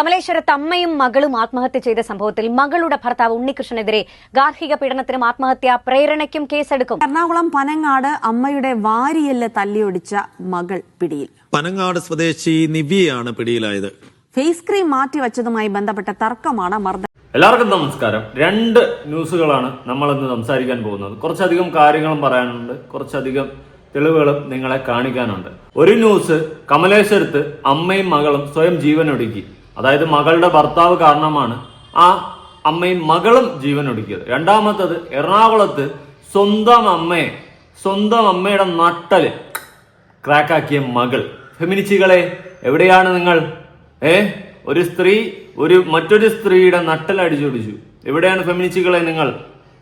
കമലേശ്വരത്ത് അമ്മയും മകളും ആത്മഹത്യ ചെയ്ത സംഭവത്തിൽ മകളുടെ ഭർത്താവ് ഉണ്ണികൃഷ്ണനെതിരെ ഗാർഹിക പീഡനത്തിനും ആത്മഹത്യാ പ്രേരണയ്ക്കും കേസെടുക്കും. എറണാകുളം പനങ്ങാട് അമ്മയുടെ വാരിയല്ല തല്ലിയൊടിച്ച മകൾ പിടിയിൽ. പനങ്ങാട് സ്വദേശി നിവ്യയാണ് പിടിയിലായത്. ഫേസ് ക്രീം മാറ്റിവെച്ചതുമായി ബന്ധപ്പെട്ട തർക്കമാണ് മർദ്ദ എല്ലാവർക്കും നമസ്കാരം. രണ്ട് ന്യൂസുകളാണ് നമ്മൾ ഇന്ന് സംസാരിക്കാൻ പോകുന്നത്. കുറച്ചധികം കാര്യങ്ങളും പറയാനുണ്ട്. കുറച്ചധികം തെളിവുകളും നിങ്ങളെ കാണിക്കാനുണ്ട്. ഒരു ന്യൂസ് കമലേശ്വരത്ത് അമ്മയും മകളും സ്വയം ജീവനൊടുക്കി. അതായത് മകളുടെ ഭർത്താവ് കാരണമാണ് ആ അമ്മയും മകളും ജീവൻ ഒടുക്കിയത് രണ്ടാമത്തത് എറണാകുളത്ത് സ്വന്തം അമ്മയെ സ്വന്തം അമ്മയുടെ നട്ടൽ ക്രാക്കാക്കിയ മകൾ. ഫെമിനിച്ചികളെ എവിടെയാണ് നിങ്ങൾ? ഏ? ഒരു സ്ത്രീ ഒരു മറ്റൊരു സ്ത്രീയുടെ നട്ടൽ അടിച്ചൊടിച്ചു. എവിടെയാണ് ഫെമിനിച്ചികളെ നിങ്ങൾ?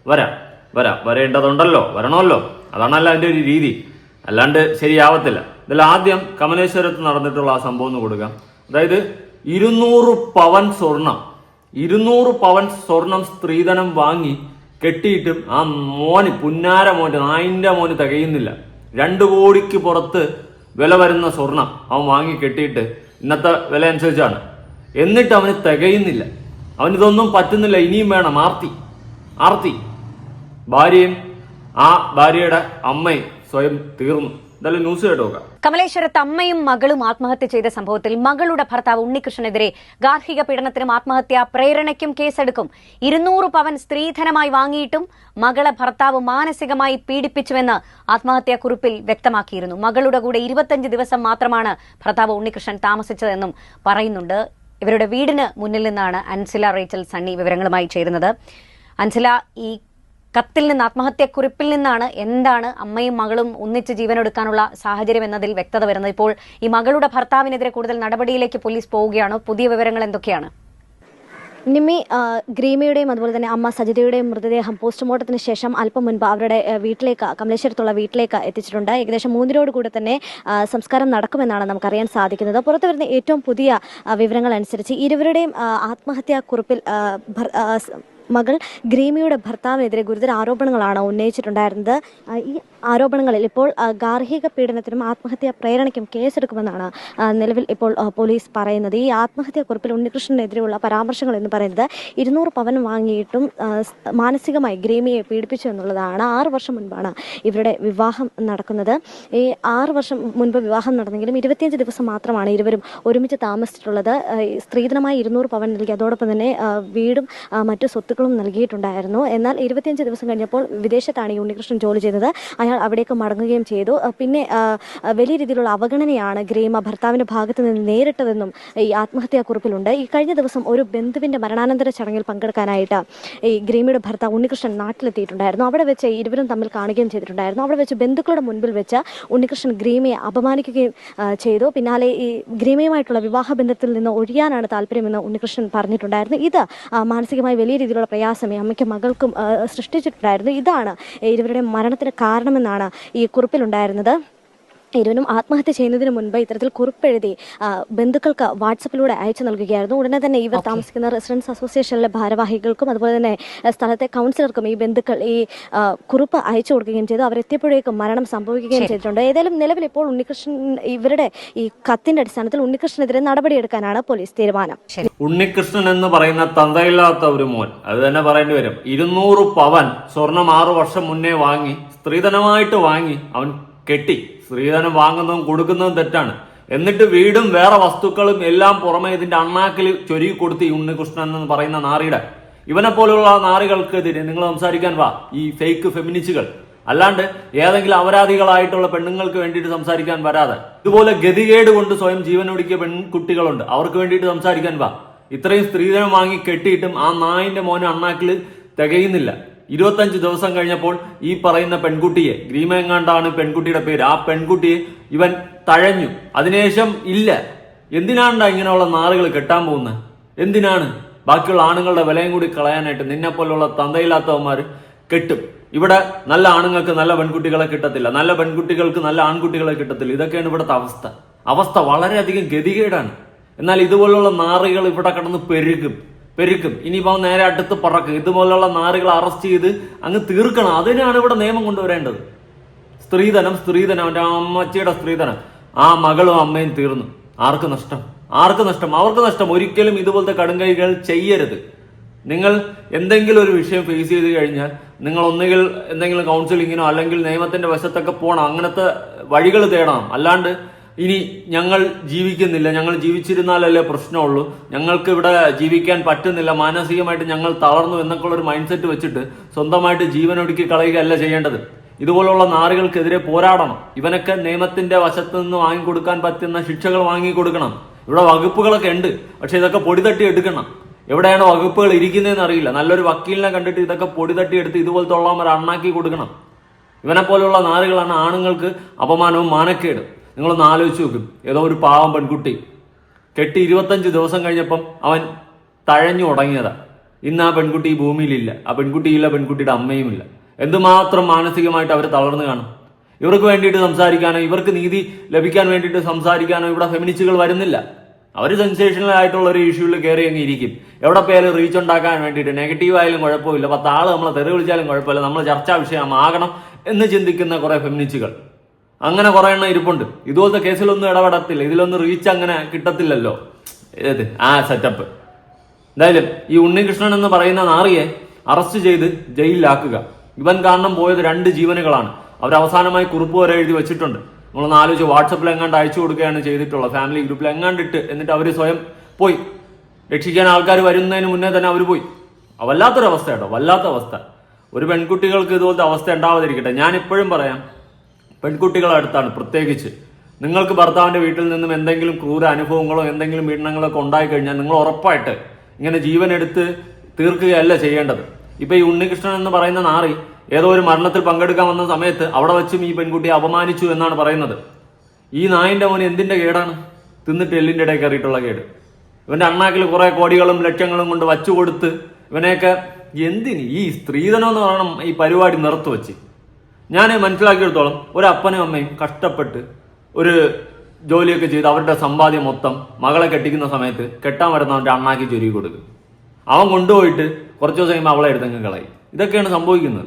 വരാം വരാം. വരേണ്ടതുണ്ടല്ലോ വരണമല്ലോ. അതാണല്ലോ അതിന്റെ ഒരു രീതി. അല്ലാണ്ട് ശരിയാവത്തില്ല. ഇതിൽ ആദ്യം കമലേശ്വരത്ത് നടന്നിട്ടുള്ള ആ സംഭവം ഒന്ന് കൊടുക്കാം. അതായത് ഇരുന്നൂറ് പവൻ സ്വർണം. ഇരുന്നൂറ് പവൻ സ്വർണം സ്ത്രീധനം വാങ്ങി കെട്ടിയിട്ടും ആ മോന് പുന്നാര മോന്റെ നായിന്റെ മോന് തികയുന്നില്ല. രണ്ടു കോടിക്ക് പുറത്ത് വില വരുന്ന സ്വർണം അവൻ വാങ്ങി കെട്ടിയിട്ട് ഇന്നത്തെ വില അനുസരിച്ചാണ്. എന്നിട്ട് അവന് തികയുന്നില്ല. അവനിതൊന്നും പറ്റുന്നില്ല. ഇനിയും വേണം. ആർത്തി. ആർത്തി. ഭാര്യയും ആ ഭാര്യയുടെ അമ്മയും സ്വയം തീർന്നു. എന്തായാലും ന്യൂസ് കേട്ടോ കമലേശ്വരത്ത് അമ്മയും മകളും ആത്മഹത്യ ചെയ്ത സംഭവത്തിൽ മകളുടെ ഭർത്താവ് ഉണ്ണികൃഷ്ണനെതിരെ ഗാർഹിക പീഡനത്തിനും ആത്മഹത്യാ പ്രേരണയ്ക്കും കേസെടുക്കും. ഇരുന്നൂറ് പവൻ സ്ത്രീധനമായി വാങ്ങിയിട്ടും മകളെ ഭർത്താവ് മാനസികമായി പീഡിപ്പിച്ചുവെന്ന് ആത്മഹത്യാ കുറിപ്പിൽ വ്യക്തമാക്കിയിരുന്നു. മകളുടെ കൂടെ ഇരുപത്തഞ്ച് ദിവസം മാത്രമാണ് ഭർത്താവ് ഉണ്ണികൃഷ്ണൻ താമസിച്ചതെന്നും പറയുന്നുണ്ട്. ഇവരുടെ വീടിന് മുന്നിൽ നിന്നാണ് അൻസില റേച്ചൽ സണ്ണി വിവരങ്ങളുമായി ചേരുന്നത്. അൻസില ഈ കത്തിൽ നിന്ന് ആത്മഹത്യക്കുറിപ്പിൽ നിന്നാണ് എന്താണ് അമ്മയും മകളും ഒന്നിച്ച് ജീവനെടുക്കാനുള്ള സാഹചര്യം എന്നതിൽ വ്യക്തത വരുന്നത്. ഇപ്പോൾ ഈ മകളുടെ ഭർത്താവിനെതിരെ കൂടുതൽ നടപടിയിലേക്ക് പോലീസ് പോവുകയാണ്. പുതിയ വിവരങ്ങൾ എന്തൊക്കെയാണ്? നിമി ഗ്രീമയുടെയും അതുപോലെ തന്നെ അമ്മ സജിതയുടെയും മൃതദേഹം പോസ്റ്റ്മോർട്ടത്തിന് ശേഷം അല്പം മുൻപ് അവരുടെ വീട്ടിലേക്ക് കമലേശ്വരത്തുള്ള വീട്ടിലേക്ക് എത്തിച്ചിട്ടുണ്ട്. ഏകദേശം മൂന്നിനോട് കൂടെ തന്നെ സംസ്കാരം നടക്കുമെന്നാണ് നമുക്കറിയാൻ സാധിക്കുന്നത്. പുറത്തു വരുന്ന ഏറ്റവും പുതിയ വിവരങ്ങൾ അനുസരിച്ച് ഇരുവരുടെയും ആ, മകൾ ഗ്രീമിയുടെ ഭർത്താവിനെതിരെ ഗുരുതര ആരോപണങ്ങളാണ് ഉന്നയിച്ചിട്ടുണ്ടായിരുന്നത്. ഈ ആരോപണങ്ങളിൽ ഇപ്പോൾ ഗാർഹിക പീഡനത്തിനും ആത്മഹത്യാ പ്രേരണയ്ക്കും കേസെടുക്കുമെന്നാണ് നിലവിൽ ഇപ്പോൾ പോലീസ് പറയുന്നത്. ഈ ആത്മഹത്യാ കുറിപ്പിൽ ഉണ്ണികൃഷ്ണനെതിരെയുള്ള പരാമർശങ്ങൾ എന്ന് പറയുന്നത് ഇരുന്നൂറ് പവൻ വാങ്ങിയിട്ടും മാനസികമായി ഗ്രീമിയെ പീഡിപ്പിച്ചു എന്നുള്ളതാണ് ആറ് വർഷം മുൻപാണ് ഇവരുടെ വിവാഹം നടക്കുന്നത്. ഈ ആറ് വർഷം മുൻപ് വിവാഹം നടന്നെങ്കിലും ഇരുപത്തിയഞ്ച് ദിവസം മാത്രമാണ് ഇരുവരും ഒരുമിച്ച് താമസിച്ചിട്ടുള്ളത്. സ്ത്രീധനമായി ഇരുന്നൂറ് പവൻ നൽകി അതോടൊപ്പം തന്നെ വീടും മറ്റു സ്വത്തുക്കളും നൽകിയിട്ടുണ്ടായിരുന്നു. എന്നാൽ ഇരുപത്തിയഞ്ച് ദിവസം കഴിഞ്ഞപ്പോൾ വിദേശത്താണ് ഉണ്ണികൃഷ്ണൻ ജോലി ചെയ്തത്. അയാൾ അവിടേക്ക് മടങ്ങുകയും ചെയ്തു. പിന്നെ വലിയ രീതിയിലുള്ള അവഗണനയാണ് ഗ്രീമ ഭർത്താവിന്റെ ഭാഗത്ത് നിന്ന് നേരിട്ടതെന്നും ഈ ആത്മഹത്യാ കുറിപ്പിലുണ്ട്. ഈ കഴിഞ്ഞ ദിവസം ഒരു ബന്ധുവിന്റെ മരണാനന്തര ചടങ്ങിൽ പങ്കെടുക്കാനായിട്ട് ഈ ഗ്രീമയുടെ ഭർത്താവ് ഉണ്ണികൃഷ്ണൻ നാട്ടിലെത്തിയിട്ടുണ്ടായിരുന്നു. അവിടെ വെച്ച് ഇരുവരും തമ്മിൽ കാണുകയും ചെയ്തിട്ടുണ്ടായിരുന്നു. അവിടെ വെച്ച് ബന്ധുക്കളുടെ മുൻപിൽ വെച്ച് ഉണ്ണികൃഷ്ണൻ ഗ്രീമയെ അപമാനിക്കുകയും ചെയ്തു. പിന്നാലെ ഈ ഗ്രീമയുമായിട്ടുള്ള വിവാഹ ബന്ധത്തിൽ നിന്ന് ഒഴിയാനാണ് താല്പര്യമെന്ന് ഉണ്ണികൃഷ്ണൻ പറഞ്ഞിട്ടുണ്ടായിരുന്നു. ഇത് മാനസികമായി വലിയ രീതിയിലുള്ള പ്രയാസം അമ്മയ്ക്കും മകൾക്കും സൃഷ്ടിച്ചിട്ടുണ്ടായിരുന്നു ഇതാണ്. ഇവരുടെ മരണത്തിന് കാരണമെന്നാണ് ഈ കുറിപ്പിലുണ്ടായിരുന്നത്. ഇരുവരും ആത്മഹത്യ ചെയ്യുന്നതിന് മുൻപ് ഇത്തരത്തിൽ കുറിപ്പെഴുതി ബന്ധുക്കൾക്ക് വാട്സപ്പിലൂടെ അയച്ചു നൽകുകയായിരുന്നു. ഉടനെ തന്നെ ഇവർ താമസിക്കുന്ന റെസിഡൻസ് അസോസിയേഷനിലെ ഭാരവാഹികൾക്കും അതുപോലെ തന്നെ സ്ഥലത്തെ കൗൺസിലർക്കും ഈ ബന്ധുക്കൾ ഈ കുറിപ്പ് അയച്ചു കൊടുക്കുകയും ചെയ്തു. അവരെത്തിയപ്പോഴേക്കും മരണം സംഭവിക്കുകയും ചെയ്തിട്ടുണ്ട്. ഏതായാലും നിലവിൽ ഇപ്പോൾ ഉണ്ണികൃഷ്ണൻ ഇവരുടെ ഈ കത്തിന്റെ അടിസ്ഥാനത്തിൽ ഉണ്ണികൃഷ്ണനെതിരെ നടപടിയെടുക്കാനാണ് പോലീസ് തീരുമാനം. ഉണ്ണികൃഷ്ണൻ എന്ന് പറയുന്ന തന്തയില്ലാത്ത ഒരു മോൻ. അത് തന്നെ പറയേണ്ടി വരും. ഇരുന്നൂറ് പവൻ സ്വർണം ആറു വർഷം മുന്നേ വാങ്ങി സ്ത്രീധനമായിട്ട് വാങ്ങി അവൻ കെട്ടി. സ്ത്രീധനം വാങ്ങുന്നതും കൊടുക്കുന്നതും തെറ്റാണ്. എന്നിട്ട് വീടും വേറെ വസ്തുക്കളും എല്ലാം പുറമെ ഇതിന്റെ അണ്ണാക്കിൽ ചൊരുക്കി കൊടുത്ത് ഈ ഉണ്ണികൃഷ്ണൻ എന്ന് പറയുന്ന നാറിയുടെ. ഇവനെ പോലുള്ള നാറികൾക്കെതിരെ നിങ്ങൾ സംസാരിക്കാൻ വാ ഈ ഫേക്ക് ഫെമിനിസ്റ്റുകൾ അല്ലാണ്ട് ഏതെങ്കിലും അപരാധികളായിട്ടുള്ള പെണ്ണുങ്ങൾക്ക് വേണ്ടിയിട്ട് സംസാരിക്കാൻ വരാതെ. ഇതുപോലെ ഗതികേട് കൊണ്ട് സ്വയം ജീവനൊടുക്കിയ പെൺകുട്ടികളുണ്ട്. അവർക്ക് വേണ്ടിയിട്ട് സംസാരിക്കാൻ വാ. ഇത്രയും സ്ത്രീധനം വാങ്ങി കെട്ടിയിട്ടും ആ നായിന്റെ മോനെ അണ്ണാക്കിൽ തികയുന്നില്ല. ഇരുപത്തഞ്ച് ദിവസം കഴിഞ്ഞപ്പോൾ ഈ പറയുന്ന പെൺകുട്ടിയെ ഗ്രീമേങ്ങാണ്ടാണ് പെൺകുട്ടിയുടെ പേര് ആ പെൺകുട്ടിയെ ഇവൻ തഴഞ്ഞു. അതിനുശേഷം ഇല്ല. എന്തിനാണ്ടാ ഇങ്ങനെയുള്ള നാറുകൾ കെട്ടാൻ പോകുന്നത് എന്തിനാണ്? ബാക്കിയുള്ള ആണുങ്ങളുടെ വിലയും കൂടി കളയാനായിട്ട് നിന്നെ പോലുള്ള തന്തയില്ലാത്തവന്മാർ കെട്ടും. ഇവിടെ നല്ല ആണുങ്ങൾക്ക് നല്ല പെൺകുട്ടികളെ കിട്ടത്തില്ല. നല്ല പെൺകുട്ടികൾക്ക് നല്ല ആൺകുട്ടികളെ കിട്ടത്തില്ല. ഇതൊക്കെയാണ് ഇവിടുത്തെ അവസ്ഥ. അവസ്ഥ വളരെയധികം ഗതികേടാണ്. എന്നാൽ ഇതുപോലുള്ള നാറുകൾ ഇവിടെ കടന്ന് പെരുകും. പെരുക്കും. ഇനിയിപ്പോൾ നേരെ അടുത്ത് പറക്കും. ഇതുപോലുള്ള നാറുകളെ അറസ്റ്റ് ചെയ്ത് അങ്ങ് തീർക്കണം. അതിനാണ് ഇവിടെ നിയമം കൊണ്ടുവരേണ്ടത്. സ്ത്രീധനം സ്ത്രീധനം. അവന്റെ അമ്മച്ചിയുടെ സ്ത്രീധനം. ആ മകളും അമ്മയും തീർന്നു. ആർക്ക് നഷ്ടം? ആർക്ക് നഷ്ടം? അവർക്ക് നഷ്ടം. ഒരിക്കലും ഇതുപോലത്തെ കടുങ്കൈകൾ ചെയ്യരുത്. നിങ്ങൾ എന്തെങ്കിലും ഒരു വിഷയം ഫേസ് ചെയ്ത് കഴിഞ്ഞാൽ നിങ്ങൾ ഒന്നുകിൽ എന്തെങ്കിലും കൗൺസിലിങ്ങിനോ അല്ലെങ്കിൽ നിയമത്തിന്റെ വശത്തൊക്കെ പോകണം അങ്ങനത്തെ വഴികൾ തേടണം. അല്ലാണ്ട് ഇനി ഞങ്ങൾ ജീവിക്കുന്നില്ല. ഞങ്ങൾ ജീവിച്ചിരുന്നാലല്ലേ പ്രശ്നമുള്ളൂ. ഞങ്ങൾക്ക് ഇവിടെ ജീവിക്കാൻ പറ്റുന്നില്ല. മാനസികമായിട്ട് ഞങ്ങൾ തളർന്നു എന്നൊക്കെ ഉള്ള ഒരു മൈൻഡ് സെറ്റ് വെച്ചിട്ട് സ്വന്തമായിട്ട് ജീവൻ ഒടുക്കി കളയുകയല്ല ചെയ്യേണ്ടത്. ഇതുപോലുള്ള നാറുകൾക്കെതിരെ പോരാടണം. ഇവനൊക്കെ നിയമത്തിന്റെ വശത്ത് നിന്ന് വാങ്ങിക്കൊടുക്കാൻ പറ്റുന്ന ശിക്ഷകൾ വാങ്ങിക്കൊടുക്കണം. ഇവിടെ വകുപ്പുകളൊക്കെ ഉണ്ട്. പക്ഷെ ഇതൊക്കെ പൊടി തട്ടി എടുക്കണം. എവിടെയാണ് വകുപ്പുകൾ ഇരിക്കുന്നതെന്ന് അറിയില്ല. നല്ലൊരു വക്കീലിനെ കണ്ടിട്ട് ഇതൊക്കെ പൊടി തട്ടി എടുത്ത് ഇതുപോലത്തെ ഉള്ളവന്മാർ അണ്ണാക്കി കൊടുക്കണം. ഇവനെ പോലുള്ള നാറുകളാണ് ആണുങ്ങൾക്ക് അപമാനവും മാനക്കേടും. നിങ്ങളൊന്ന് ആലോചിച്ച് നോക്കും. ഏതോ ഒരു പാവം പെൺകുട്ടി. കെട്ടി ഇരുപത്തഞ്ച് ദിവസം കഴിഞ്ഞപ്പം അവൻ തഴഞ്ഞു തുടങ്ങിയതാ ഇന്ന് ആ പെൺകുട്ടി ഭൂമിയിലില്ല. ആ പെൺകുട്ടിയില്ല പെൺകുട്ടിയുടെ അമ്മയുമില്ല. എന്തുമാത്രം മാനസികമായിട്ട് അവർ തളർന്നു കാണും. ഇവർക്ക് വേണ്ടിയിട്ട് സംസാരിക്കാനോ ഇവർക്ക് നീതി ലഭിക്കാൻ വേണ്ടിയിട്ട് സംസാരിക്കാനോ ഇവിടെ ഫെമിനിസ്റ്റുകൾ വരുന്നില്ല. അവർ സെൻസേഷണൽ ആയിട്ടുള്ള ഒരു ഇഷ്യൂവിൽ കയറി അങ്ങ് ഇരിക്കും. എവിടെ പേര് റീച്ച് ഉണ്ടാക്കാൻ വേണ്ടിയിട്ട് നെഗറ്റീവ് ആയാലും കുഴപ്പമില്ല. പത്ത് ആൾ നമ്മളെ തെറി വിളിച്ചാലും കുഴപ്പമില്ല. നമ്മൾ ചർച്ചാ വിഷയമാകണം എന്ന് ചിന്തിക്കുന്ന കുറെ ഫെമിനിസ്റ്റുകൾ. അങ്ങനെ കുറെ എണ്ണം ഇരിപ്പുണ്ട്. ഇതുപോലത്തെ കേസിലൊന്നും ഇടപെടത്തില്ല. ഇതിലൊന്നും റീച്ച് അങ്ങനെ കിട്ടത്തില്ലല്ലോ. ഏത്? ആ സെറ്റപ്പ് എന്തായാലും ഈ ഉണ്ണികൃഷ്ണൻ എന്ന് പറയുന്ന നാറിയെ അറസ്റ്റ് ചെയ്ത് ജയിലിലാക്കുക. ഇവൻ കാരണം പോയത് രണ്ട് ജീവനുകളാണ്. അവർ അവസാനമായി കുറിപ്പ് വരെ എഴുതി വെച്ചിട്ടുണ്ട്. നമ്മളൊന്ന് ആലോചിച്ച് വാട്സപ്പിൽ എങ്ങാണ്ട് അയച്ചു കൊടുക്കുകയാണ് ചെയ്തിട്ടുള്ളത് ഫാമിലി ഗ്രൂപ്പിൽ എങ്ങാണ്ടിട്ട് എന്നിട്ട് അവർ സ്വയം പോയി. രക്ഷിക്കാൻ ആൾക്കാർ വരുന്നതിന് മുന്നേ തന്നെ അവർ പോയി. വല്ലാത്തൊരവസ്ഥ കേട്ടോ. വല്ലാത്ത അവസ്ഥ. ഒരു പെൺകുട്ടികൾക്ക് ഇതുപോലത്തെ അവസ്ഥ ഉണ്ടാവാതിരിക്കട്ടെ. ഞാൻ ഇപ്പോഴും പറയാം പെൺകുട്ടികളുടെ അടുത്താണ് പ്രത്യേകിച്ച്. നിങ്ങൾക്ക് ഭർത്താവിന്റെ വീട്ടിൽ നിന്നും എന്തെങ്കിലും ക്രൂര അനുഭവങ്ങളോ എന്തെങ്കിലും പീഡനങ്ങളോ ഒക്കെ ഉണ്ടായിക്കഴിഞ്ഞാൽ നിങ്ങൾ ഉറപ്പായിട്ട് ഇങ്ങനെ ജീവനെടുത്ത് തീർക്കുകയല്ല ചെയ്യേണ്ടത്. ഇപ്പൊ ഈ ഉണ്ണികൃഷ്ണൻ എന്ന് പറയുന്ന നാറി ഏതോ ഒരു മരണത്തിൽ പങ്കെടുക്കാൻ വന്ന സമയത്ത് അവിടെ വെച്ചും ഈ പെൺകുട്ടിയെ അപമാനിച്ചു എന്നാണ് പറയുന്നത്. ഈ നായിന്റെ മോൻ എന്തിന്റെ കേടാണ്? തിന്നിട്ട് എല്ലിന്റെ ഇടയിൽ കയറിയിട്ടുള്ള കേട്. ഇവന്റെ അണ്ണാക്കിൽ കുറേ കോടികളും ലക്ഷങ്ങളും കൊണ്ട് വച്ചു കൊടുത്ത് ഇവനെയൊക്കെ എന്തിന് ഈ സ്ത്രീധനം എന്ന് പറയണം ഈ പരിപാടി നിർത്തു വെച്ച്? ഞാൻ മനസ്സിലാക്കിയെടുത്തോളം ഒരു അപ്പനും അമ്മയും കഷ്ടപ്പെട്ട് ഒരു ജോലിയൊക്കെ ചെയ്ത് അവരുടെ സമ്പാദ്യം മൊത്തം മകളെ കെട്ടിക്കുന്ന സമയത്ത് കെട്ടാൻ വരുന്നവന്റെ അണ്ണാക്കി ചൊരുക്കി കൊടുക്കും. അവൻ കൊണ്ടുപോയിട്ട് കുറച്ച് ദിവസം കഴിയുമ്പോൾ അവളെ എടുത്തങ്ങ് കളയും. ഇതൊക്കെയാണ് സംഭവിക്കുന്നത്.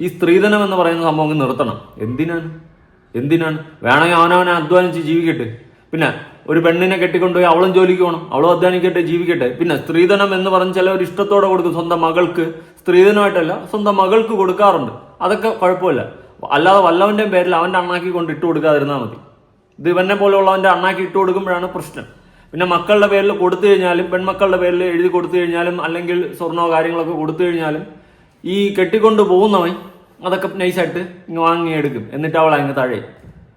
ഈ സ്ത്രീധനം എന്ന് പറയുന്ന സംഭവം നിർത്തണം. എന്തിനാണ്? എന്തിനാണ്? വേണമെങ്കിൽ അവനവനെ അധ്വാനിച്ച് ജീവിക്കട്ടെ. പിന്നെ ഒരു പെണ്ണിനെ കെട്ടിക്കൊണ്ടുപോയി അവളും ജോലിക്ക് പോകണം അവളും അധ്വാനിക്കട്ടെ ജീവിക്കട്ടെ. പിന്നെ സ്ത്രീധനം എന്ന് പറഞ്ഞ് ചിലവർ ഇഷ്ടത്തോടെ കൊടുക്കും. സ്വന്തം മകൾക്ക് സ്ത്രീധനമായിട്ടല്ല സ്വന്തം മകൾക്ക് കൊടുക്കാറുണ്ട്. അതൊക്കെ കുഴപ്പമില്ല. അല്ലാതെ വല്ലവന്റെയും പേരിൽ അവന്റെ അണ്ണാക്കി കൊണ്ട് ഇട്ട് കൊടുക്കാതിരുന്നാൽ മതി. ഇത് ഇവനെ പോലെയുള്ളവന്റെ അണ്ണാക്കി ഇട്ട് കൊടുക്കുമ്പോഴാണ് പ്രശ്നം. പിന്നെ മക്കളുടെ പേരിൽ കൊടുത്തു കഴിഞ്ഞാലും പെൺമക്കളുടെ പേരിൽ എഴുതി കൊടുത്തു കഴിഞ്ഞാലും അല്ലെങ്കിൽ സ്വർണോ കാര്യങ്ങളൊക്കെ കൊടുത്തു കഴിഞ്ഞാലും ഈ കെട്ടിക്കൊണ്ട് പോകുന്നവൻ അതൊക്കെ നൈസായിട്ട് ഇങ്ങ് വാങ്ങിയെടുക്കും. എന്നിട്ട് അവളെ അങ്ങ് തഴയും.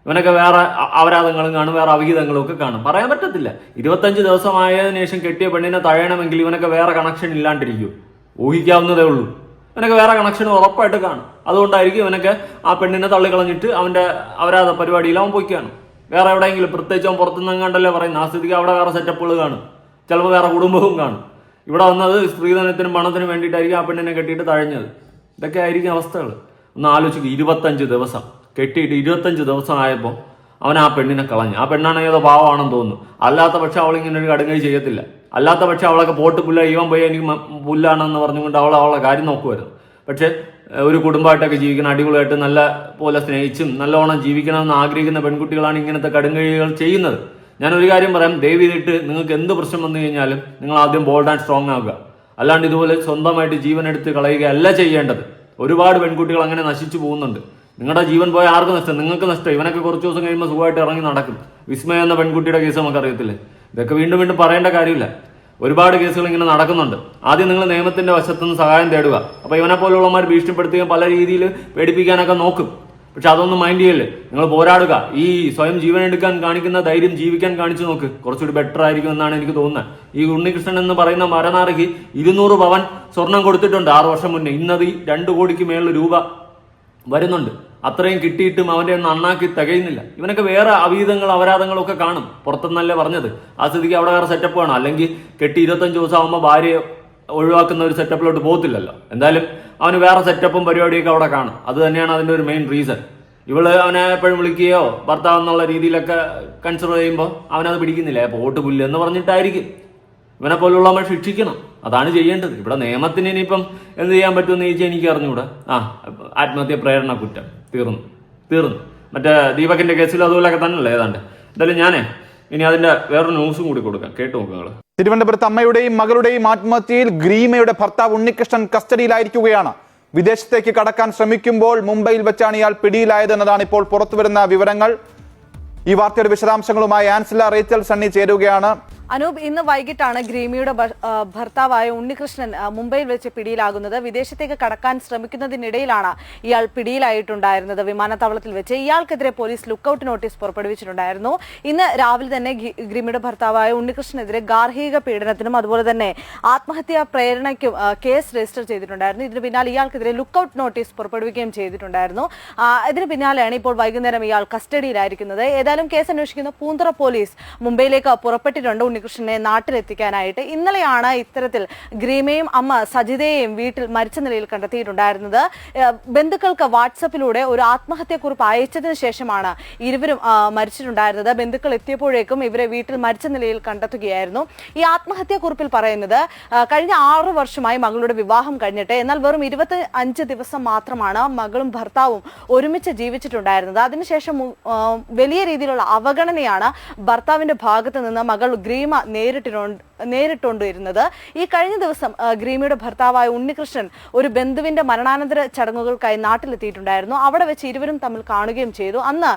ഇവനൊക്കെ വേറെ അപരാധങ്ങളും കാണും വേറെ അവിഹിതങ്ങളും ഒക്കെ കാണും. പറയാൻ പറ്റത്തില്ല. ഇരുപത്തഞ്ച് ദിവസമായതിനു ശേഷം കെട്ടിയ പെണ്ണിനെ തഴയണമെങ്കിൽ ഇവനൊക്കെ വേറെ കണക്ഷൻ ഇല്ലാണ്ടിരിക്കും. ഊഹിക്കാവുന്നതേ ഉള്ളൂ. ഇവനൊക്കെ വേറെ കണക്ഷൻ ഉറപ്പായിട്ട് കാണും. അതുകൊണ്ടായിരിക്കും ഇവനൊക്കെ ആ പെണ്ണിനെ തള്ളിക്കളഞ്ഞിട്ട് അവന്റെ അവരാധ പരിപാടിയിൽ അവൻ പോയിക്കാണ് വേറെ എവിടെയെങ്കിലും പ്രത്യേകിച്ച് അവൻ പുറത്തുനിന്ന് കണ്ടല്ലേ പറയുന്നത്? ആ സ്ഥിതിക്ക് അവിടെ വേറെ സെറ്റപ്പുകൾ കാണും. ചിലപ്പോൾ വേറെ കുടുംബവും കാണും. ഇവിടെ വന്നത് സ്ത്രീധനത്തിനും പണത്തിനും വേണ്ടിയിട്ടായിരിക്കും ആ പെണ്ണിനെ കെട്ടിയിട്ട് തഴഞ്ഞത്. ഇതൊക്കെ ആയിരിക്കും അവസ്ഥകൾ. ഒന്ന് ആലോചിക്കുക ഇരുപത്തഞ്ച് ദിവസം. കെട്ടിയിട്ട് ഇരുപത്തഞ്ച് ദിവസം ആയപ്പോൾ അവൻ ആ പെണ്ണിനെ കളഞ്ഞു. ആ പെണ്ണാണെങ്കിൽ ഏതോ പാവമാണെന്ന് തോന്നുന്നു. അല്ലാത്ത പക്ഷെ ഇങ്ങനെ ഒരു കടുങ്കൈ ചെയ്യത്തില്ല. അല്ലാത്ത പക്ഷെ അവളൊക്കെ പോട്ട് പുല്ല ഇവൻ പോയി എനിക്ക് പുല്ലാണെന്ന് പറഞ്ഞുകൊണ്ട് അവൾ അവളെ കാര്യം നോക്കുമായിരുന്നു പക്ഷെ ഒരു കുടുംബമായിട്ടൊക്കെ ജീവിക്കണം അടിപൊളിയായിട്ട് നല്ല പോലെ സ്നേഹിച്ചും നല്ലോണം ജീവിക്കണമെന്ന് ആഗ്രഹിക്കുന്ന പെൺകുട്ടികളാണ് ഇങ്ങനത്തെ കടുങ്കഴികൾ ചെയ്യുന്നത്. ഞാൻ ഒരു കാര്യം പറയാം ദയവ് നിങ്ങൾക്ക് എന്ത് പ്രശ്നം വന്നു കഴിഞ്ഞാലും നിങ്ങൾ ആദ്യം ബോൾഡ് ആൻഡ് സ്ട്രോങ് ആവുക. അല്ലാണ്ട് ഇതുപോലെ സ്വന്തമായിട്ട് ജീവൻ എടുത്ത് കളയുകയല്ല ചെയ്യേണ്ടത്. ഒരുപാട് പെൺകുട്ടികൾ അങ്ങനെ നശിച്ചു പോകുന്നുണ്ട്. നിങ്ങളുടെ ജീവൻ പോയ ആർക്കും നഷ്ടം? നിങ്ങൾക്ക് നഷ്ടം. ഇവനൊക്കെ കുറച്ച് ദിവസം കഴിയുമ്പോൾ സുഖമായിട്ട് ഇറങ്ങി നടക്കും. വിസ്മയ എന്ന പെൺകുട്ടിയുടെ കേസ് നമുക്ക് അറിയത്തില്ലേ ഇതൊക്കെ വീണ്ടും വീണ്ടും പറയേണ്ട കാര്യമില്ല. ഒരുപാട് കേസുകൾ ഇങ്ങനെ നടക്കുന്നുണ്ട്. ആദ്യം നിങ്ങൾ നിയമത്തിന്റെ വശത്തുനിന്ന് സഹായം തേടുക. അപ്പൊ ഇവനെ പോലുള്ളവന്മാർ ഭീഷണിപ്പെടുത്തുകയും പല രീതിയിൽ പേടിപ്പിക്കാനൊക്കെ നോക്കും. പക്ഷെ അതൊന്നും മൈൻഡ് ചെയ്യല്ലേ? നിങ്ങൾ പോരാടുക. ഈ സ്വയം ജീവൻ എടുക്കാൻ കാണിക്കുന്ന ധൈര്യം ജീവിക്കാൻ കാണിച്ചു നോക്ക്. കുറച്ചുകൂടി ബെറ്റർ ആയിരിക്കും എന്നാണ് എനിക്ക് തോന്നുന്നത്. ഈ ഉണ്ണികൃഷ്ണൻ എന്ന് പറയുന്ന മരനാറയ്ക്ക് ഇരുന്നൂറ് പവൻ സ്വർണം കൊടുത്തിട്ടുണ്ട് ആറു വർഷം മുന്നേ. ഇന്നത് രണ്ട് കോടിക്ക് മേളിൽ രൂപ വരുന്നുണ്ട്. അത്രയും കിട്ടിയിട്ടും അവന്റെ ഒന്നും അണ്ണാക്കി തികയുന്നില്ല. ഇവനൊക്കെ വേറെ അവീതങ്ങൾ അപരാധങ്ങളൊക്കെ കാണും. പുറത്തുനിന്നല്ലേ പറഞ്ഞത്. ആ സ്ഥിതിക്ക് അവിടെ വേറെ സെറ്റപ്പ് വേണം. അല്ലെങ്കിൽ കെട്ടി ഇരുപത്തഞ്ച് ദിവസം ആകുമ്പോൾ ഭാര്യയെ ഒഴിവാക്കുന്ന ഒരു സെറ്റപ്പിലോട്ട് പോകത്തില്ലല്ലോ. എന്തായാലും അവന് വേറെ സെറ്റപ്പും പരിപാടിയൊക്കെ അവിടെ കാണും. അത് തന്നെയാണ് അതിന്റെ ഒരു മെയിൻ റീസൺ ഇവൾ അവനെ എപ്പോഴും വിളിക്കുകയോ ഭർത്താവ് എന്നുള്ള രീതിയിലൊക്കെ കൺസിഡർ ചെയ്യുമ്പോൾ അവനത് പിടിക്കുന്നില്ല. പോട്ട് പുല്ല് എന്ന് പറഞ്ഞിട്ടായിരിക്കും. ഇവനെ പോലുള്ള നമ്മൾ ശിക്ഷിക്കണം. അതാണ് ചെയ്യേണ്ടത്. ഇവിടെ നിയമത്തിന് ഇനിയിപ്പം എന്ത് ചെയ്യാൻ പറ്റുമെന്ന് ചോദിച്ചാൽ എനിക്ക് അറിഞ്ഞുകൂടാ ആ ആത്മഹത്യ പ്രേരണ കുറ്റം. തീർന്നു. തീർന്നു. മറ്റേ ദീപകിന്റെ കേസിൽ അതുപോലെയൊക്കെ തന്നെയല്ലേ ഏതാണ്ട്? എന്തായാലും ഞാനേ ഇനി അതിന്റെ വേറൊരു ന്യൂസും കൂടി കൊടുക്കാം. കേട്ടു നോക്കുക തിരുവനന്തപുരത്ത് അമ്മയുടെയും മകളുടെയും ആത്മഹത്യയിൽ ഗ്രീമയുടെ ഭർത്താവ് ഉണ്ണികൃഷ്ണൻ കസ്റ്റഡിയിലായിരിക്കുകയാണ്. വിദേശത്തേക്ക് കടക്കാൻ ശ്രമിക്കുമ്പോൾ മുംബൈയിൽ വെച്ചാണ് ഇയാൾ പിടിയിലായതെന്നതാണ് ഇപ്പോൾ പുറത്തുവരുന്ന വിവരങ്ങൾ. ഈ വാർത്തയുടെ വിശദാംശങ്ങളുമായി ആൻസില റേച്ചൽ സണ്ണി ചേരുകയാണ്. അനൂപ് ഇന്ന് വൈകിട്ടാണ് ഗ്രീമിയുടെ ഭർത്താവായ ഉണ്ണികൃഷ്ണൻ മുംബൈയിൽ വെച്ച് പിടിയിലാകുന്നത്. വിദേശത്തേക്ക് കടക്കാൻ ശ്രമിക്കുന്നതിനിടയിലാണ് ഇയാൾ പിടിയിലായിട്ടുണ്ടായിരുന്നത്. വിമാനത്താവളത്തിൽ വെച്ച് ഇയാൾക്കെതിരെ പോലീസ് ലുക്കൌട്ട് നോട്ടീസ് പുറപ്പെടുവിച്ചിട്ടുണ്ടായിരുന്നു. ഇന്ന് രാവിലെ തന്നെ ഗ്രീമിയുടെ ഭർത്താവായ ഉണ്ണികൃഷ്ണനെതിരെ ഗാർഹിക പീഡനത്തിനും അതുപോലെ തന്നെ ആത്മഹത്യാ പ്രേരണയ്ക്കും കേസ് രജിസ്റ്റർ ചെയ്തിട്ടുണ്ടായിരുന്നു. ഇതിന് പിന്നാലെ ഇയാൾക്കെതിരെ ലുക്കൌട്ട് നോട്ടീസ് പുറപ്പെടുവിക്കുകയും ചെയ്തിട്ടുണ്ടായിരുന്നു. ഇതിന് പിന്നാലെയാണ് ഇപ്പോൾ വൈകുന്നേരം ഇയാൾ കസ്റ്റഡിയിലായിരിക്കുന്നത്. ഏതായാലും കേസ് അന്വേഷിക്കുന്ന പൂന്തറ പോലീസ് മുംബൈയിലേക്ക് പുറപ്പെട്ടിട്ടുണ്ട് ഉണ്ണികൃഷ്ണനെ നാട്ടിലെത്തിക്കാനായിട്ട്. ഇന്നലെയാണ് ഇത്തരത്തിൽ ഗ്രീമയും അമ്മ സജിതയെയും വീട്ടിൽ മരിച്ച നിലയിൽ കണ്ടെത്തിയിട്ടുണ്ടായിരുന്നത്. ബന്ധുക്കൾക്ക് വാട്സപ്പിലൂടെ ഒരു ആത്മഹത്യക്കുറിപ്പ് അയച്ചതിന് ശേഷമാണ് ഇരുവരും മരിച്ചിട്ടുണ്ടായിരുന്നത്. ബന്ധുക്കൾ എത്തിയപ്പോഴേക്കും ഇവരെ വീട്ടിൽ മരിച്ച നിലയിൽ കണ്ടെത്തുകയായിരുന്നു. ഈ ആത്മഹത്യക്കുറിപ്പിൽ പറയുന്നത് കഴിഞ്ഞ ആറു വർഷമായി മകളുടെ വിവാഹം കഴിഞ്ഞിട്ട് എന്നാൽ വെറും ഇരുപത്തി അഞ്ച് ദിവസം മാത്രമാണ് മകളും ഭർത്താവും ഒരുമിച്ച് ജീവിച്ചിട്ടുണ്ടായിരുന്നത്. അതിനുശേഷം വലിയ രീതിയിൽ രീതിയിലുള്ള അവഗണനയാണ് ഭർത്താവിന്റെ ഭാഗത്ത് നിന്ന് മകൾ ഗ്രീമ നേരിട്ടിട്ടുണ്ട് നേരിട്ടുകൊണ്ടിരുന്നത്. ഈ കഴിഞ്ഞ ദിവസം ഗ്രീമയുടെ ഭർത്താവായ ഉണ്ണികൃഷ്ണൻ ഒരു ബന്ധുവിന്റെ മരണാനന്തര ചടങ്ങുകൾക്കായി നാട്ടിലെത്തിയിട്ടുണ്ടായിരുന്നു. അവിടെ വെച്ച് ഇരുവരും തമ്മിൽ കാണുകയും ചെയ്തു. അന്ന്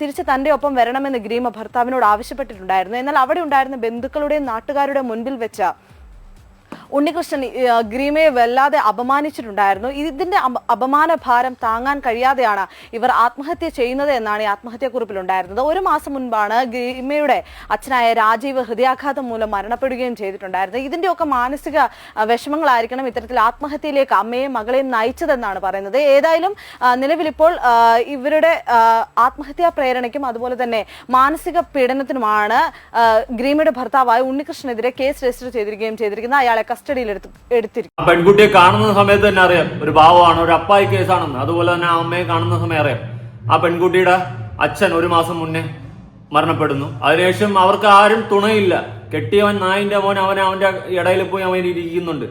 തിരിച്ച് തന്റെ ഒപ്പം വരണമെന്ന് ഗ്രീമ ഭർത്താവിനോട് ആവശ്യപ്പെട്ടിട്ടുണ്ടായിരുന്നു. എന്നാൽ അവിടെ ഉണ്ടായിരുന്ന ബന്ധുക്കളുടെയും നാട്ടുകാരുടെ മുൻപിൽ വെച്ച് ഉണ്ണികൃഷ്ണൻ ഗ്രീമയെ വല്ലാതെ അപമാനിച്ചിട്ടുണ്ടായിരുന്നു. ഇതിന്റെ അപ- അപമാന ഭാരം താങ്ങാൻ കഴിയാതെയാണ് ഇവർ ആത്മഹത്യ ചെയ്യുന്നത് എന്നാണ് ഈ ആത്മഹത്യക്കുറിപ്പിൽ ഉണ്ടായിരുന്നത് ഒരു മാസം മുൻപാണ് ഗ്രീമയുടെ അച്ഛനായ രാജീവ് ഹൃദയാഘാതം മൂലം മരണപ്പെടുകയും ചെയ്തിട്ടുണ്ടായിരുന്നത്. ഇതിന്റെയൊക്കെ മാനസിക വിഷമങ്ങളായിരിക്കണം ഇത്തരത്തിൽ ആത്മഹത്യയിലേക്ക് അമ്മയെയും മകളെയും നയിച്ചതെന്നാണ് പറയുന്നത്. ഏതായാലും നിലവിലിപ്പോൾ ഇവരുടെ ആത്മഹത്യാ പ്രേരണയ്ക്കും അതുപോലെ തന്നെ മാനസിക പീഡനത്തിനുമാണ് ഗ്രീമയുടെ ഭർത്താവായ ഉണ്ണികൃഷ്ണനെതിരെ കേസ് രജിസ്റ്റർ ചെയ്തിരിക്കുകയും ചെയ്തിരിക്കുന്നത്. അയാളെ കസ്റ്റഡിയിൽ എടുത്ത് എടുത്തിരിക്കും പെൺകുട്ടിയെ കാണുന്ന സമയത്ത് തന്നെ അറിയാം. ഒരു ഭാവമാണ് ഒരു അപ്പായി കേസാണെന്ന്. അതുപോലെ തന്നെ ആ അമ്മയെ കാണുന്ന സമയം അറിയാം. ആ പെൺകുട്ടിയുടെ അച്ഛൻ ഒരു മാസം മുന്നേ മരണപ്പെടുന്നു. അതിനുശേഷം അവർക്ക് ആരും തുണയില്ല. കെട്ടിയവൻ നായിന്റെ മോൻ അവനെ അവന്റെ ഇടയിൽ പോയി അവൻ ഇരിക്കുന്നുണ്ട്.